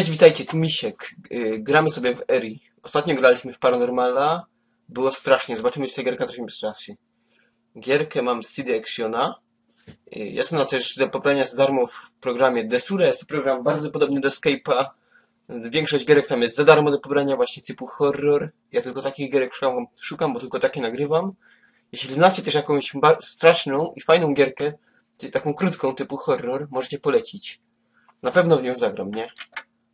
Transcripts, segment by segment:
Cześć, witajcie, tu Misiek. Yy, gramy sobie w Eri. Ostatnio graliśmy w Paranormala. Było strasznie. Zobaczymy, czy ta gierka też mi strasznie. Gierkę mam z CD Actiona. Yy, jest ona też do pobrania za darmo w programie Desura. Jest to program bardzo podobny do Escape'a. Większość gierek tam jest za darmo do pobrania, właśnie typu horror. Ja tylko takich gierek szukam, szukam bo tylko takie nagrywam. Jeśli znacie też jakąś straszną i fajną gierkę, taką krótką typu horror, możecie polecić. Na pewno w nią zagram, nie?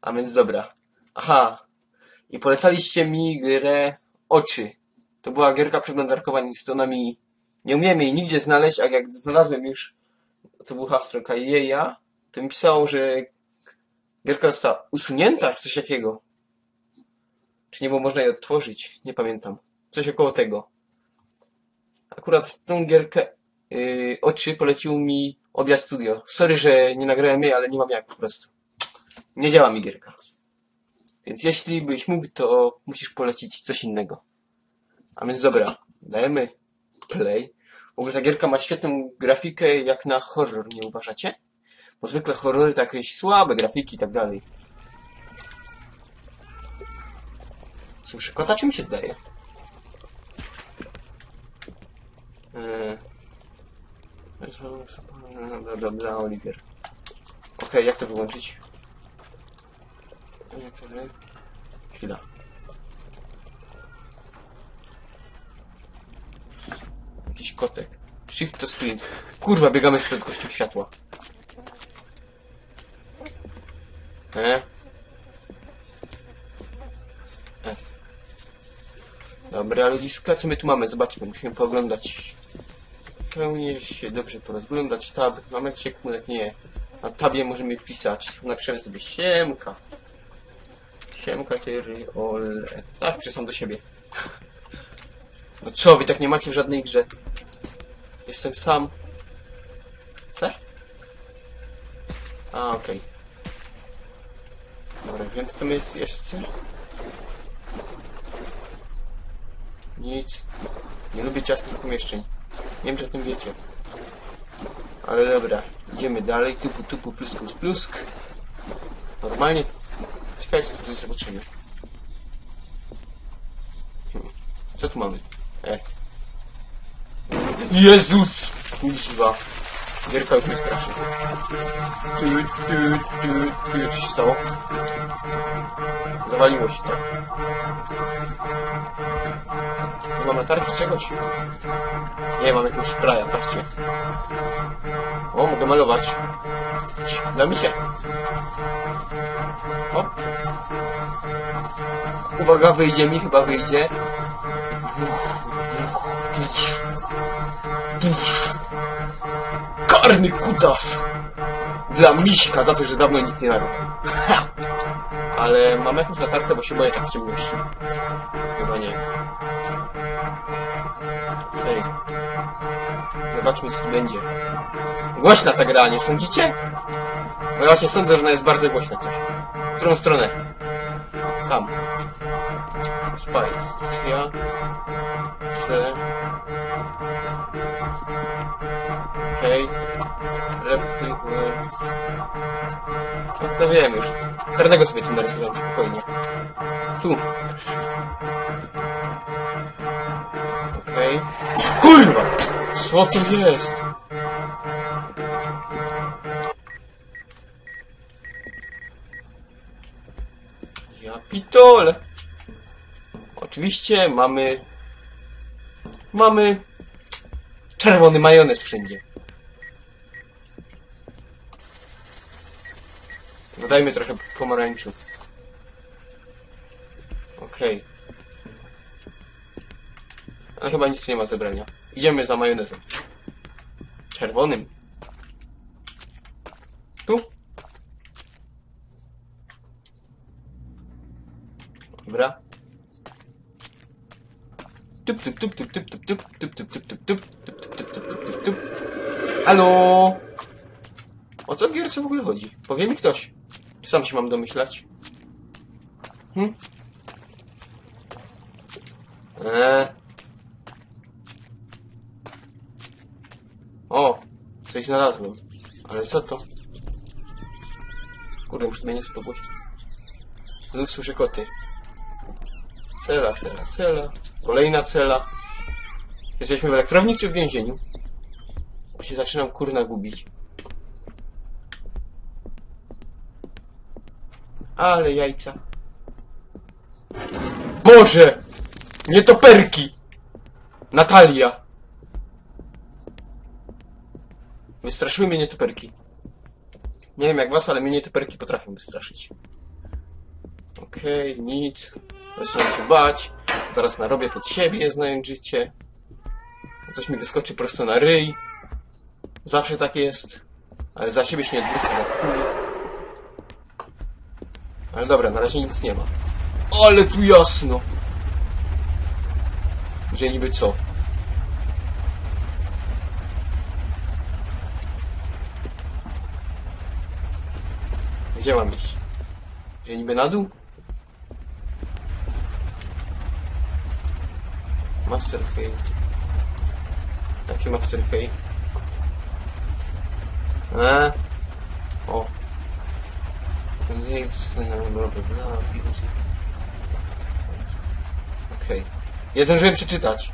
A więc dobra. Aha. I polecaliście mi grę Oczy. To była gierka przeglądarkowa, nic ona mi... Nie umiemy jej nigdzie znaleźć, a jak znalazłem już, to był stronka jeja, to mi pisało, że gierka została usunięta, czy coś takiego. Czy nie było można jej odtworzyć? Nie pamiętam. Coś około tego. Akurat tą gierkę yy, Oczy polecił mi Objazd Studio. Sorry, że nie nagrałem jej, ale nie mam jak po prostu. Nie działa mi gierka. Więc jeśli byś mógł, to musisz polecić coś innego. A więc dobra, dajemy play. W ogóle ta gierka ma świetną grafikę jak na horror, nie uważacie? Bo zwykle horrory to jakieś słabe grafiki i tak dalej. Słyszę kota, czy mi się zdaje? Eee... Bla, bla, bla, Oliver. Okej, jak to wyłączyć? Wy- Chwila. Jakiś kotek. Shift to sprint. Kurwa, biegamy z prędkością światła. E? E. Dobra, ludziska, co my tu mamy? Zobaczmy, musimy pooglądać. Pełnie się dobrze porozglądać. Tab, mamy ciekmunek? Nie. Na tabie możemy pisać. Napiszemy sobie siemka. Siemka, tyry, ole. Tak, przesam do siebie. No co, wy tak nie macie w żadnej grze? Jestem sam. Co? A, okej. Dobra, wiem co tam jest jeszcze. Nic. Nie lubię ciasnych pomieszczeń. Nie wiem, czy o tym wiecie. Ale dobra, idziemy dalej. Tupu, tupu, pluskus, plusk. Normalnie. Co tutaj zobaczymy. Hmm. Co tu mamy? E. Jezus! Kuźwa. Gierka już mnie straszy. Tu, tu, tu, tu. Co się stało? Zawaliło się, tak? Nie mam latarki czegoś? Nie, mam jakąś spraya, patrzcie. O, mogę malować. Da mi się. Hop. Uwaga, wyjdzie mi, chyba wyjdzie. Karny kutas! Dla miśka za to, że dawno nic nie nagrał. Ha! Ale mam jakąś latarkę, bo się boję tak w ciemności. Chyba nie. Ej. Zobaczmy co tu będzie. Głośna ta gra, nie sądzicie? Bo ja właśnie sądzę, że ona jest bardzo głośna coś. W którą stronę? Tam. Spacja. C. Okej. Left click. left. No to wiem już. Karnego sobie tu narysowałem spokojnie. Tu. Okej. Kurwa! Co to jest? Ja pitole. Oczywiście mamy... Mamy... Czerwony majonez wszędzie. Dodajmy trochę pomarańczu. Okej. Ale chyba nic nie ma zebrania. Idziemy za majonezem. Czerwonym. Tu. Dobra. Tup, tup, tup, tup, tup, tup, tup, tup, tup, tup, tup, tup, tup, tup, tup, tup, tup, tup. Halo? O co w gierce w ogóle chodzi? Powie mi ktoś. Czy sam się mam domyślać? Hm? Eee. O, coś znalazłem. Ale co to? Kurde, muszę mnie nie spróbować. Znów słyszę koty. Cela, cela, cela. Kolejna cela. Jesteśmy w elektrowni czy w więzieniu? Bo się zaczynam kurna gubić. Ale jajca. Boże! Nietoperki! Natalia! Wystraszyły mnie nietoperki. Nie wiem jak was, ale mnie nietoperki potrafią wystraszyć. Okej, nic. Zaczynam się bać. Zaraz narobię pod siebie, znając życie. Coś mi wyskoczy prosto na ryj. Zawsze tak jest. Ale za siebie się nie odwrócę za chuj. Ale dobra, na razie nic nie ma. Ale tu jasno! Że niby co? Gdzie mam iść? Że niby na dół? Master Key. Jaki Master Key? A? O. Okej. Nie zdążyłem przeczytać.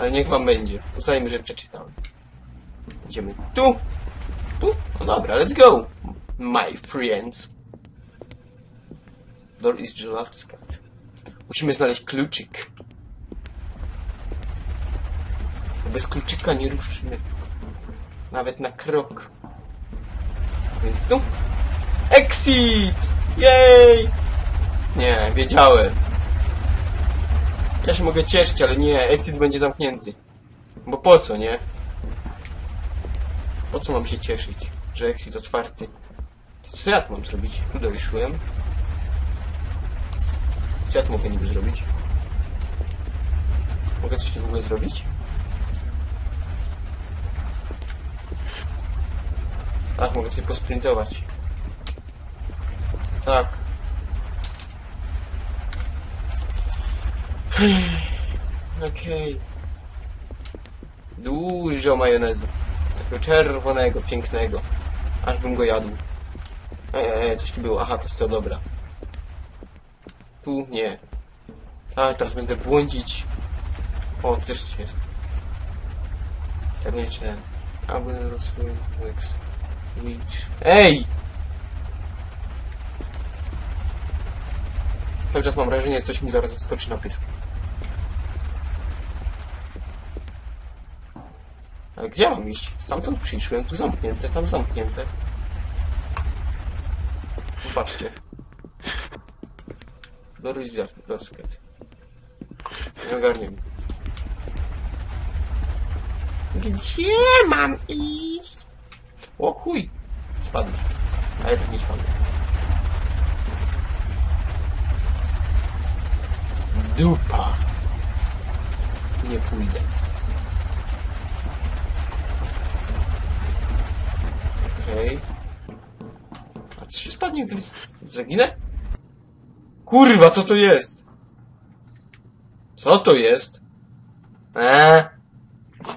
Ale niech wam będzie. Uznajmy, że przeczytałem. Idziemy tu. Tu? No dobra, let's go. My friends. Door is Gelowskat. Musimy znaleźć kluczyk. Bez kluczyka nie ruszymy. Nawet na krok. Więc tu. Exit! Jej! Nie, wiedziałem. Ja się mogę cieszyć, ale nie, exit będzie zamknięty. Bo po co, nie? Po co mam się cieszyć, że exit otwarty? Co ja tu mam zrobić? Tu dojszłem. Co ja tu mogę niby zrobić? Mogę coś tu w ogóle zrobić? Tak, mogę sobie posprintować. Tak. Okej. Dużo majonezu. Takiego czerwonego, pięknego. Aż bym go jadł. Ej, ej, coś tu było. Aha, to jest to, dobra. Tu nie. A, teraz będę błądzić. O, tu też coś jest. Tak nie chciałem. A, będę rosły... Witch. Ej! Cały czas mam wrażenie, że coś mi zaraz wyskoczy na pysk. Ale gdzie mam iść? Stamtąd przyszłem, tu zamknięte, tam zamknięte. Patrzcie. Doris Basket. Nie ogarniam. Gdzie mam iść? O chuj! Spadł. A ja tak nie spadł. Dupa. Nie pójdę. Okej. A czy się spadnie, gdy zaginę? Kurwa, co to jest? Co to jest? Eee.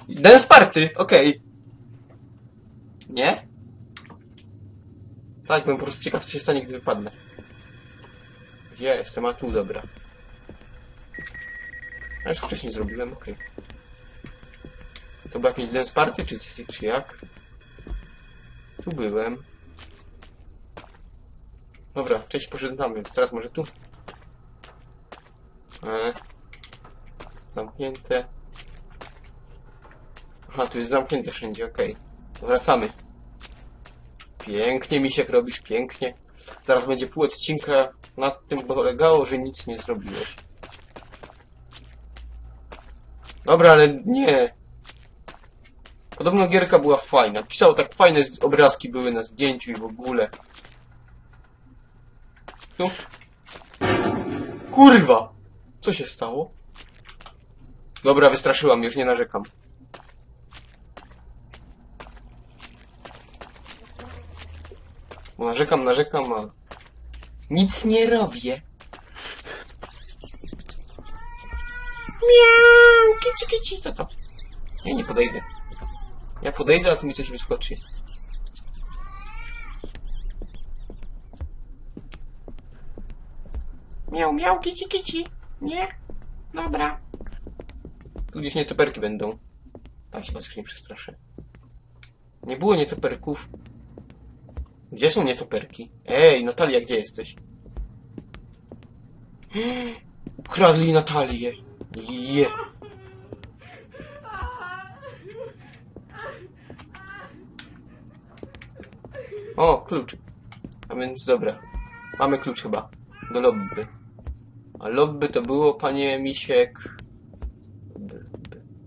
Dance party, okej. Nie? Tak, byłem po prostu ciekaw, co się stanie, gdy wypadnę. Gdzie ja jestem? A tu, dobra. A już wcześniej zrobiłem, okej. To było jakieś dance party, czy, czy, jak? Tu byłem. Dobra, wcześniej poszedłem tam, więc teraz może tu. E. Zamknięte. Aha, tu jest zamknięte wszędzie, okej. To wracamy. Pięknie, misiek, robisz, pięknie. Zaraz będzie pół odcinka nad tym polegało, że nic nie zrobiłeś. Dobra, ale nie. Podobno gierka była fajna. Pisał tak fajne obrazki były na zdjęciu i w ogóle. Tu. Kurwa! Co się stało? Dobra, wystraszyłam, już nie narzekam. Bo narzekam, narzekam, a... Nic nie robię. Miau, kici, kici, co to? Nie, nie podejdę. Ja podejdę, a tu mi coś wyskoczy. Miał, miał, kici, kici. Nie? Dobra. Tu gdzieś nietoperki będą. Tam się was już nie przestraszę. Nie było nietoperków. Gdzie są nietoperki? Ej, Natalia, gdzie jesteś? Ukradli Natalię. Je. O, klucz. A więc dobra. Mamy klucz chyba. Do lobby. A lobby to było, panie Misiek...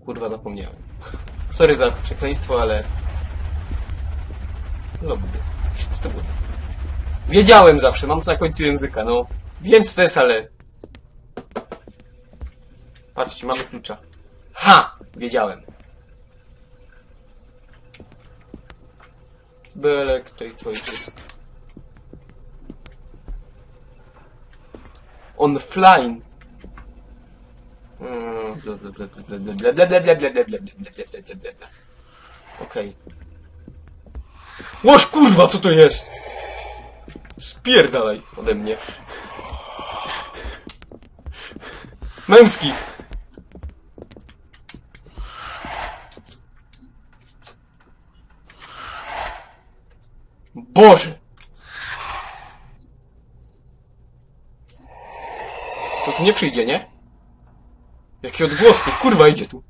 Kurwa, zapomniałem. Sorry za przekleństwo, ale... Lobby. Wiedziałem zawsze, mam to na końcu języka, no. Wiem co to jest, ale... Patrzcie, mamy klucza. Ha! Wiedziałem. Belek, to jest. On flying. Mm, bla, Łoż kurwa, co to jest? Spierdalaj ode mnie. Męski. Boże. To tu nie przyjdzie, nie? Jakie odgłosy, kurwa idzie tu.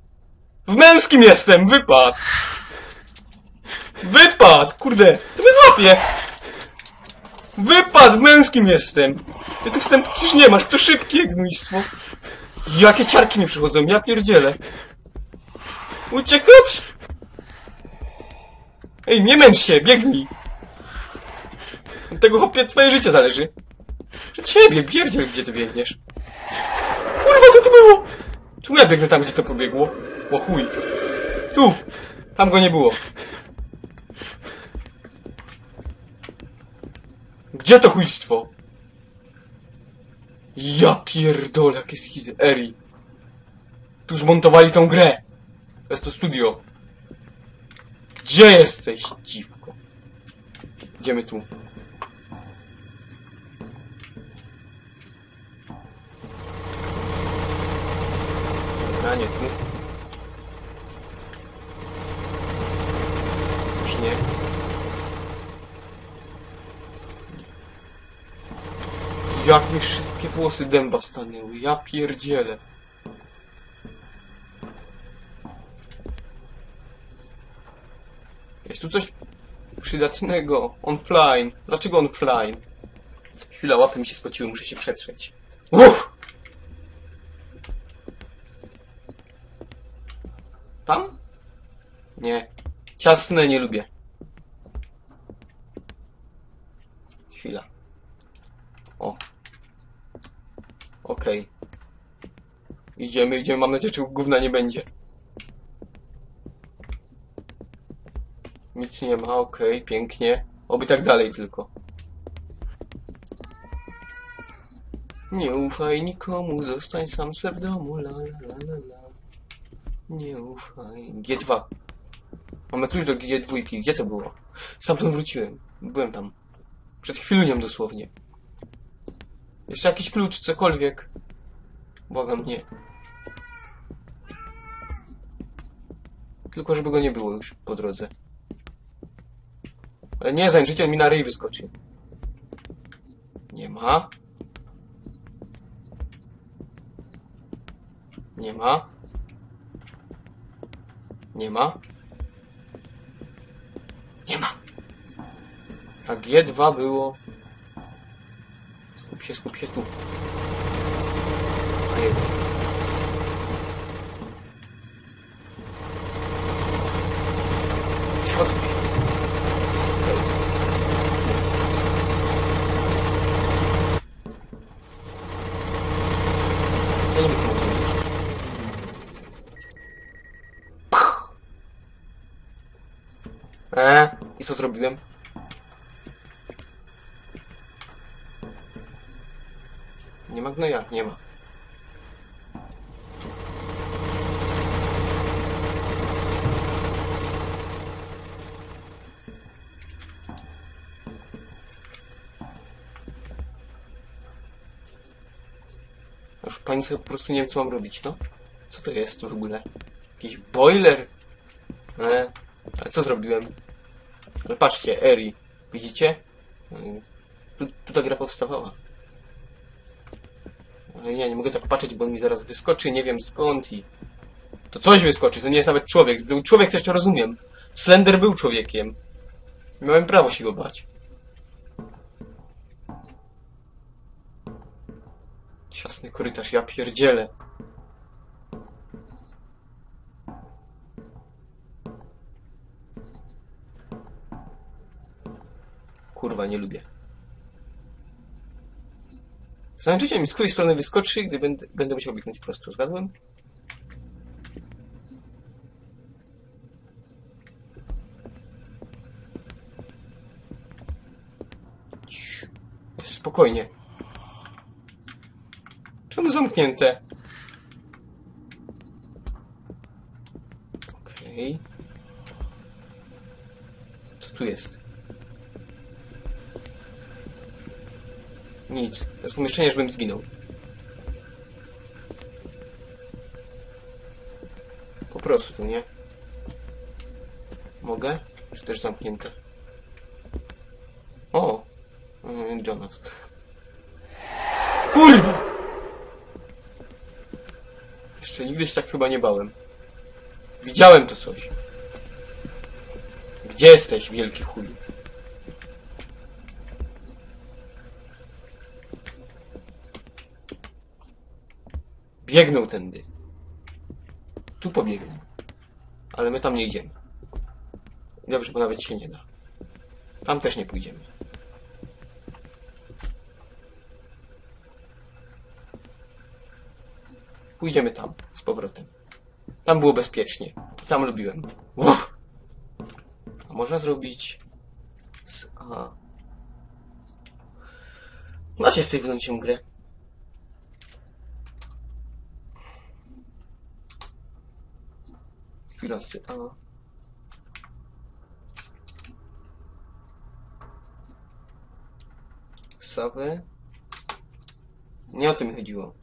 W męskim jestem, wypad! Wypad! Kurde, to mnie złapie! Wypad! Męskim jestem! Ty tych wstępów przecież nie masz, to szybkie gnójstwo. Jakie ciarki mi przychodzą, ja pierdzielę. Uciekać! Ej, nie męcz się, biegnij! Od tego chłopie twoje życie zależy. Przed ciebie, pierdziel, gdzie ty biegniesz. Kurwa, co to było? Czemu ja biegnę tam, gdzie to pobiegło? O chuj. Tu! Tam go nie było. Gdzie to chujstwo? Ja pierdolę, jakie schizy. Eri. Tu zmontowali tą grę. To jest to studio. Gdzie jesteś, dziwko? Idziemy tu. Dobra, nie tu. Już nie. Jak mi wszystkie włosy dęba stanęły. Ja pierdzielę. Jest tu coś przydatnego. On flying. Dlaczego on flying? Chwila, łapy mi się spociły, muszę się przetrzeć. Uff! Tam? Nie. Ciasne nie lubię. Chwila. O. Okej. Idziemy, idziemy. Mam nadzieję, że gówna nie będzie. Nic nie ma, okej, pięknie. Oby tak dalej tylko. Nie ufaj nikomu, zostań sam se w domu, la la la la. Nie ufaj. G2. Mamy klucz do G2. Gdzie to było? Stamtąd wróciłem. Byłem tam. Przed chwilunią dosłownie. Jeszcze jakiś klucz, cokolwiek. Błagam, nie. Tylko żeby go nie było już po drodze. Ale nie, zańczyciel mi na ryj wyskoczy. Nie ma. Nie ma. Nie ma. Nie ma. A G2 było... Сейчас вообще-то... А, і що зробив? Zrobiłem? Nie ma ma. Pani sobie po prostu nie wiem, co mam robić, no. Co to jest w ogóle? Jakiś boiler? E, ale co zrobiłem? Ale patrzcie, Eri. Widzicie? E, Tu, tu ta gra powstawała. Ja nie mogę tak patrzeć, bo on mi zaraz wyskoczy, nie wiem skąd i... To coś wyskoczy, to nie jest nawet człowiek. Był człowiek, to jeszcze rozumiem. Slender był człowiekiem. Miałem prawo się go bać. Ciasny korytarz, ja pierdzielę. Kurwa, nie lubię. Zaliczycie mi, z której strony wyskoczy, gdy będę, będę musiał biegnąć prosto. Zgadłem? Spokojnie. Czemu zamknięte? Okej. Co tu jest? Nic. To jest pomieszczenie, żebym zginął. Po prostu, nie? Mogę? Czy też zamknięte? O! Mm, Jonas. Kurwa! Jeszcze nigdy się tak chyba nie bałem. Widziałem to coś. Gdzie jesteś, wielki chuj? Biegnął tędy. Tu pobiegną. Ale my tam nie idziemy. Dobrze, bo nawet się nie da. Tam też nie pójdziemy. Pójdziemy tam, z powrotem. Tam było bezpiecznie. Tam lubiłem. Uff. A można zrobić... Z... Aha. Macie save'nąć się grę. Sy- a... Sawy? Nie o tym chodziło.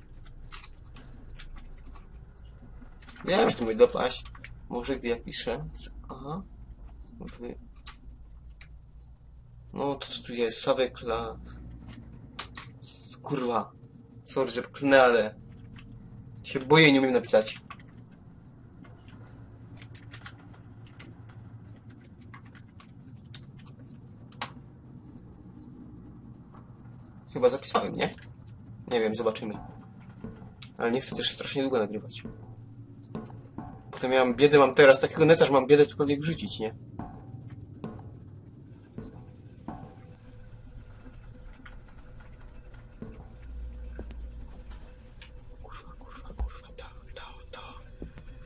Wiem, że to mój dopaść. Może gdy ja piszę z A, wy... No to co tu jest? Sawę klas... Kurwa. Sorry, że klnę, ale... Się boję i nie umiem napisać. Chyba zapisałem, nie? Nie wiem, zobaczymy. Ale nie chcę też strasznie długo nagrywać. Potem ja mam biedę, mam teraz takiego neta, że mam biedę cokolwiek wrzucić, nie? Kurwa, kurwa, kurwa, to, to,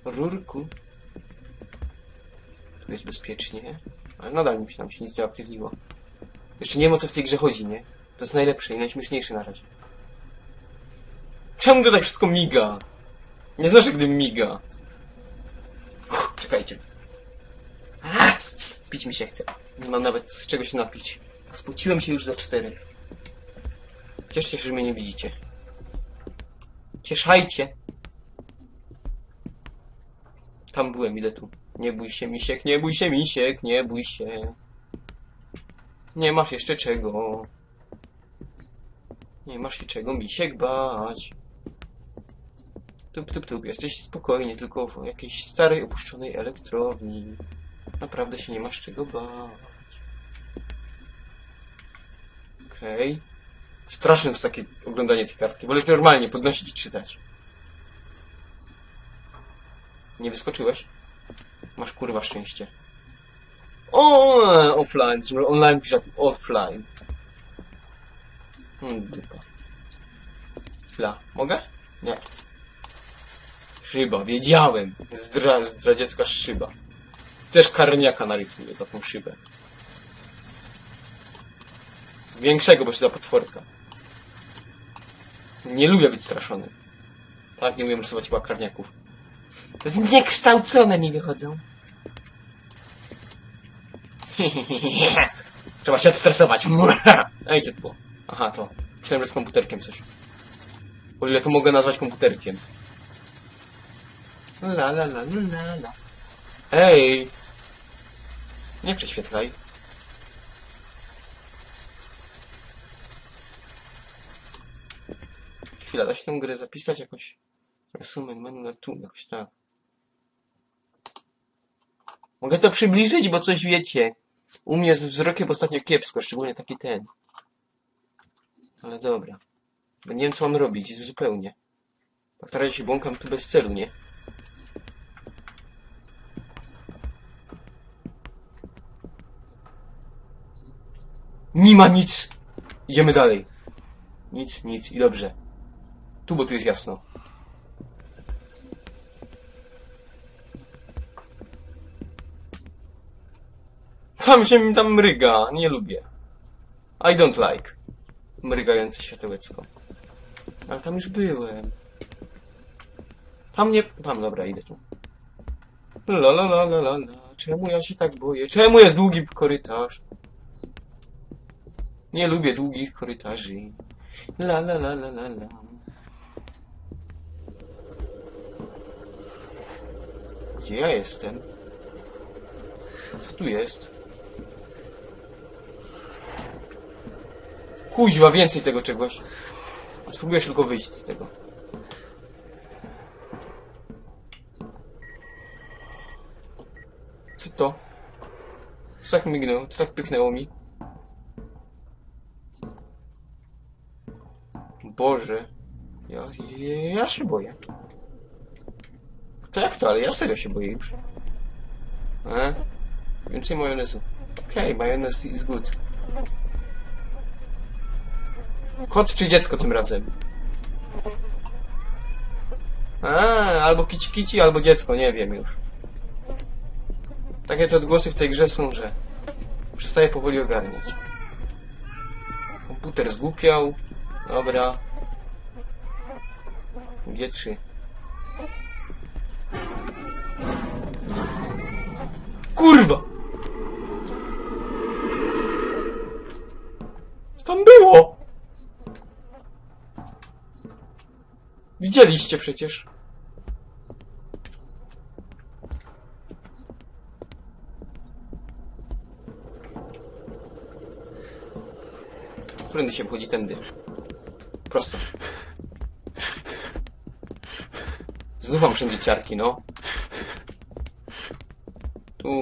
to. Rurku. Tu jest bezpiecznie. Ale nadal mi się nam się nic aktywniło. Jeszcze nie wiem o co w tej grze chodzi, nie? To jest najlepsze i najśmieszniejsze na razie. Czemu to tak wszystko miga? Nie znoszę, gdy miga. Czekajcie. Pić mi się chce. Nie mam nawet z czego się napić. Spociłem się już za cztery. Cieszcie się, że mnie nie widzicie. Cieszajcie. Tam byłem, idę tu. Nie bój się, misiek, nie bój się, misiek, nie bój się. Nie masz jeszcze czego. Nie masz się czego, misiek, bać. Tup, tup, tup, jesteś spokojnie, tylko w jakiejś starej, opuszczonej elektrowni. Naprawdę się nie masz czego bać. Okej. Straszne jest takie oglądanie tej kartki. Wolę normalnie podnosić i czytać. Nie wyskoczyłeś? Masz kurwa szczęście. O, offline. Online offline. Hmm, dupa. Chwila. Mogę? Nie. Szyba, wiedziałem. Zdra, zdradziecka szyba. Też karniaka narysuję za tą szybę. Większego, bo się da potworka. Nie lubię być straszony. Tak, nie umiem rysować chyba karniaków. Zniekształcone mi wychodzą. Trzeba się odstresować. Ej, było? Aha, to. Myślałem, że z komputerkiem coś. O ile to mogę nazwać komputerkiem. La la la la la. Ej! Nie prześwietlaj. Chwila, da się tę grę zapisać jakoś? Resumen, menu na tu, jakoś tak. Mogę to przybliżyć, bo coś wiecie. U mnie z wzrokiem ostatnio kiepsko, szczególnie taki ten. Ale dobra. Bo nie wiem, co mam robić, zupełnie. Tak razie się błąkam tu bez celu, nie? Nie ma nic! Idziemy dalej. Nic, nic i dobrze. Tu, bo tu jest jasno. Tam się mi tam mryga, nie lubię. I don't like. Mrygające światełeczko. Ale tam już byłem. Tam nie... Tam, dobra, idę tu. La la la la la la. Czemu ja się tak boję? Czemu jest długi korytarz? Nie lubię długich korytarzy. La la la la la la. Gdzie ja jestem? Co tu jest? Kuźwa, więcej tego czegoś. Spróbujesz tylko wyjść z tego. Co to? Co tak mignęło? Co tak pyknęło mi? Boże. Ja, ja, ja się boję. To jak to, ale ja serio się boję już. E? Więcej majonezu. Okej, okay, majonez is good. Kot czy dziecko tym razem? A, albo kici kici, albo dziecko, nie wiem już. Takie te odgłosy w tej grze są, że przestaję powoli ogarniać. Komputer zgłupiał. Dobra. G3. Widzieliście przecież. Którędy się wchodzi tędy? Prosto. Znów mam wszędzie ciarki, no. Tu.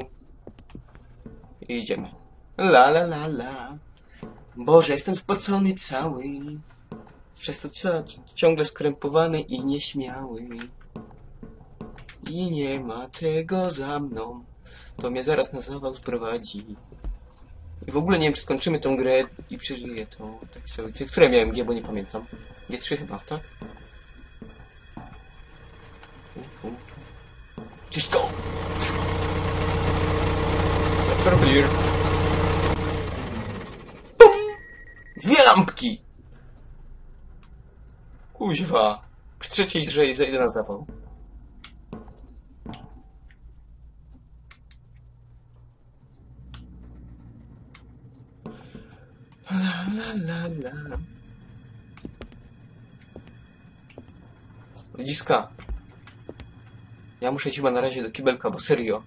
I idziemy. La la la la. Boże, jestem spocony cały. Przez to co, ciągle skrępowany i nieśmiały. I nie ma tego za mną. To mnie zaraz na zawał sprowadzi. I w ogóle nie wiem, czy skończymy tą grę i przeżyję to. Tak sobie. Które miałem G, bo nie pamiętam. G3 chyba, tak? Czysto! Sektor! Dwie lampki! Kuźwa. Trzeciej że zejdę na zawał. La la la la. Ludziska. Ja muszę iść chyba na razie do kibelka, bo serio.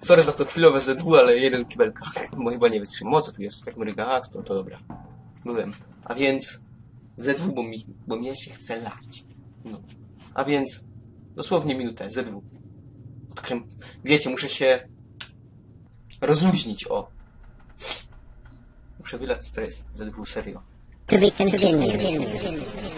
Sorry za to chwilowe ZW, ale jeden kibelka. Bo chyba nie wytrzymam. O co tu jest? Tak mryga. A, to, to dobra. Byłem. A więc ZW, bo mi, bo mnie się chce lać. No. A więc dosłownie minutę. ZW. Odkrym... Wiecie, muszę się rozluźnić, o. Muszę wylać stres. ZW, serio. To be continued.